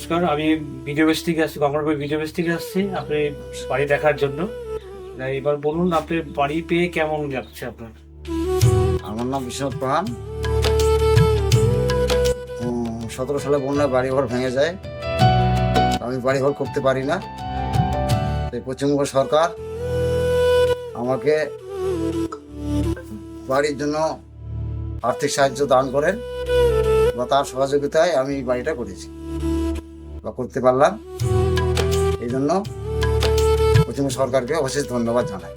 নমস্কার, আমি video base থেকে আসছি গঙ্গারপুর ভিডিও বেস থেকে আসছি, আপনি বাড়ি দেখার জন্য। এবার বলুন, আপনি বাড়ি পেয়ে কেমন লাগছে আপনার? আমার নাম বিশ্বনাথ প্রধান। সতেরো সালে বন্যায় বাড়িঘর ভেঙে যায়। আমি বাড়িঘর করতে পারি না। তাই পশ্চিমবঙ্গ সরকার আমাকে বাড়ির জন্য আর্থিক সাহায্য দান করেন বা তার সহযোগিতায় আমি বাড়িটা করেছি। বা করতে পারলাম। এই জন্য পশ্চিমবঙ্গ সরকারকে অশেষ ধন্যবাদ জানাই।